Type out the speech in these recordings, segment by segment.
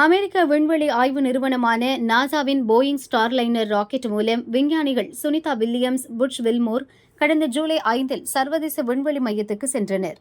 அமெரிக்க விண்வெளி ஆய்வு நிறுவனமான நாசாவின் போயிங் ஸ்டார்லைனர் ராக்கெட் மூலம் விஞ்ஞானிகள் சுனிதா வில்லியம்ஸ் புட்ச் வில்மோர் கடந்த ஜூலை ஐந்தில் சர்வதேச விண்வெளி மையத்துக்கு சென்றனர்.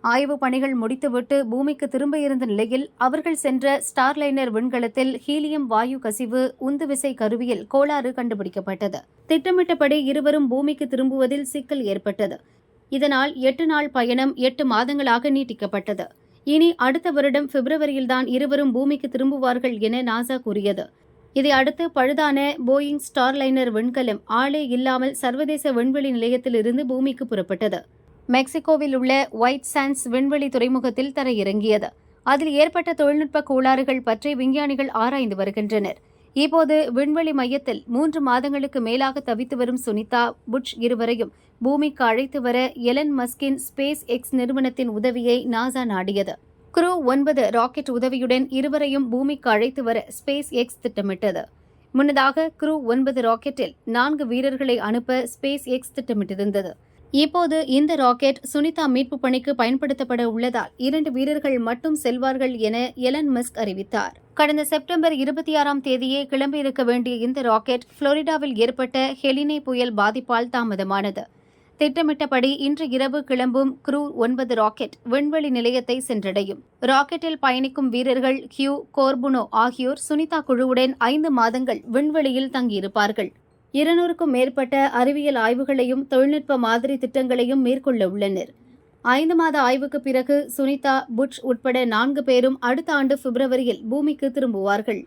ஆய்வுப் பணிகள் முடித்துவிட்டு பூமிக்கு திரும்ப இருந்த நிலையில் அவர்கள் சென்ற ஸ்டார்லைனர் விண்கலத்தில் ஹீலியம் வாயு கசிவு உந்துவிசை கருவியில் கோளாறு கண்டுபிடிக்கப்பட்டது. திட்டமிட்டபடி இருவரும் பூமிக்கு திரும்புவதில் சிக்கல் ஏற்பட்டது. இதனால் எட்டு நாள் பயணம் எட்டு மாதங்களாக நீட்டிக்கப்பட்டது. இனி அடுத்த வருடம் பிப்ரவரியில்தான் இருவரும் பூமிக்கு திரும்புவார்கள் என நாசா கூறியது. இதை அடுத்து பழுதான போயிங் ஸ்டார்லைனர் விண்கலம் ஆளே இல்லாமல் சர்வதேச விண்வெளி நிலையத்திலிருந்து பூமிக்கு புறப்பட்டது. மெக்சிகோவில் உள்ள ஒயிட் சான்ஸ் விண்வெளி துறைமுகத்தில் தரையிறங்கியது. அதில் ஏற்பட்ட தொழில்நுட்ப கோளாறுகள் பற்றி விஞ்ஞானிகள் ஆராய்ந்து வருகின்றனர். இப்போது விண்வெளி மையத்தில் மூன்று மாதங்களுக்கு மேலாக தவித்து வரும் சுனிதா புட்ச் இருவரையும் பூமிக்கு அழைத்து வர எலன் மஸ்கின் ஸ்பேஸ் எக்ஸ் நிறுவனத்தின் உதவியை நாசா நாடியது. குரூ ஒன்பது ராக்கெட் உதவியுடன் இருவரையும் பூமிக்கு அழைத்து வர ஸ்பேஸ் எக்ஸ் திட்டமிட்டது. முன்னதாக குரூ ஒன்பது ராக்கெட்டில் நான்கு வீரர்களை அனுப்ப ஸ்பேஸ் எக்ஸ் திட்டமிட்டிருந்தது. இப்போது இந்த ராக்கெட் சுனிதா மீட்பு பணிக்கு பயன்படுத்தப்பட உள்ளதால் இரண்டு வீரர்கள் மட்டும் செல்வார்கள் என எலன் மஸ்க் அறிவித்தார். கடந்த செப்டம்பர் இருபத்தி ஆறாம் தேதியே கிளம்பியிருக்க வேண்டிய இந்த ராக்கெட் புளோரிடாவில் ஏற்பட்ட ஹெலினே புயல் பாதிப்பால் தாமதமானது. திட்டமிட்டபடி இன்று இரவு கிளம்பும் குரூ ஒன்பது ராக்கெட் விண்வெளி நிலையத்தை சென்றடையும். ராக்கெட்டில் பயணிக்கும் வீரர்கள் ஹியூ கோர்புனோ ஆகியோர் சுனிதா குழுவுடன் ஐந்து மாதங்கள் விண்வெளியில் தங்கியிருப்பார்கள். இருநூறுக்கும் மேற்பட்ட அறிவியல் ஆய்வுகளையும் தொழில்நுட்ப மாதிரி திட்டங்களையும் மேற்கொள்ள உள்ளனர். ஐந்து மாத ஆய்வுக்கு பிறகு சுனிதா புட்ச் உட்பட நான்கு பேரும் அடுத்த ஆண்டு பிப்ரவரியில் பூமிக்கு திரும்புவார்கள்.